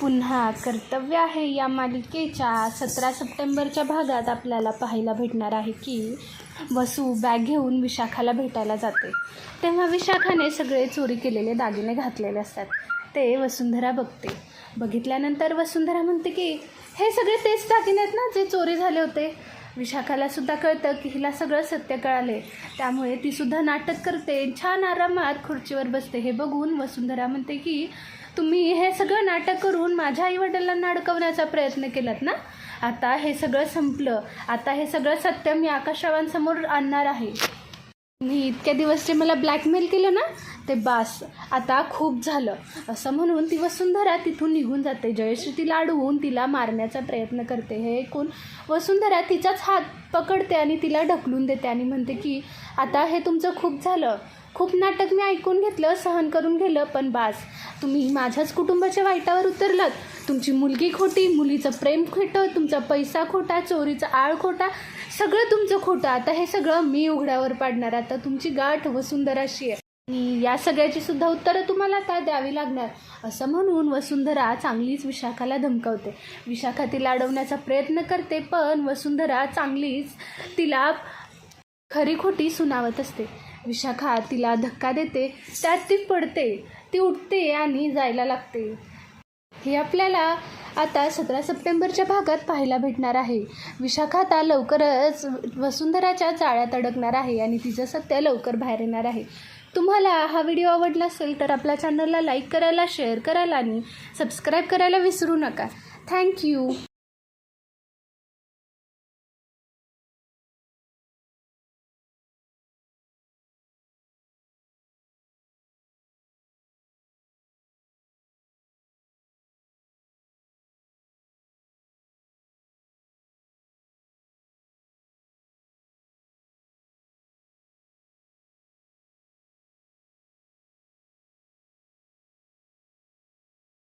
पुन्हा कर्तव्य आहे या मालिकेच्या सतरा सप्टेंबरच्या भागात आपल्याला पाहायला भेटणार आहे की वसू बॅग घेऊन विशाखाला भेटायला जाते. तेव्हा विशाखाने सगळे चोरी केलेले दागिने घातलेले असतात. ते वसुंधरा बघते. बघितल्यानंतर वसुंधरा म्हणते की हे सगळे तेच दागिने आहेत ना जे चोरी झाले होते? विशाखाला सुद्धा कळतं की हिला सगळं सत्य कळाले त्यामुळे ती सुद्धा नाटक करते. छान आरामात खुर्चीवर बसते. हे बघून वसुंधरा म्हणते की तुम्ही हे सगळं नाटक करून माझ्या आईवडिलांना अडकवण्याचा प्रयत्न केलात ना? आता हे सगळं संपलं. आता हे सगळं सत्य मी आकाशवाणसमोर आणणार आहे. मी इतक्या दिवस ते मला ब्लॅकमेल केलं ना ते बास. आता खूप झालं. असं म्हणून ती वसुंधरा तिथून निघून जाते. जयश्री तिला अडवून तिला मारण्याचा प्रयत्न करते. हे ऐकून वसुंधरा तिचाच हात पकडते आणि तिला ढकलून देते आणि म्हणते की आता हे तुमचं खूप झालं. खूप नाटक मी ऐकून घेतलं सहन करून गेलं पण बास तुम्ही माझ्याच कुटुंबाच्या वाईटावर उतरलात. तुमची मुलगी खोटी मुलीचं प्रेम खोटं तुमचा पैसा खोटा चोरीचा आळ खोटा सगळं तुमचं खोटं. आता हे सगळं मी उघड्यावर पाडणार. आता तुमची गाठ वसुंधराशी आहे. आणि या सगळ्याची सुद्धा उत्तरं तुम्हाला आता द्यावी लागणार. असं म्हणून वसुंधरा चांगलीच विशाखाला धमकावते. विशाखा तिला अडवण्याचा प्रयत्न करते पण वसुंधरा चांगलीच तिला खरी खोटी सुनावत असते. विशाखा तिला धक्का देते त्यात ती पडते ती उठते आणि जायला लागते. हे आपल्याला आता सतरा सप्टेंबरच्या भागात पाहायला भेटणार आहे. विशाखा आता लवकरच वसुंधराच्या जाळ्यात अडकणार आहे आणि तिचं सत्य लवकर बाहेर येणार आहे. तुम्हाला हा व्हिडिओ आवडला असेल तर आपल्या चॅनलला लाईक करायला शेअर करायला आणि सबस्क्राईब करायला विसरू नका. थँक्यू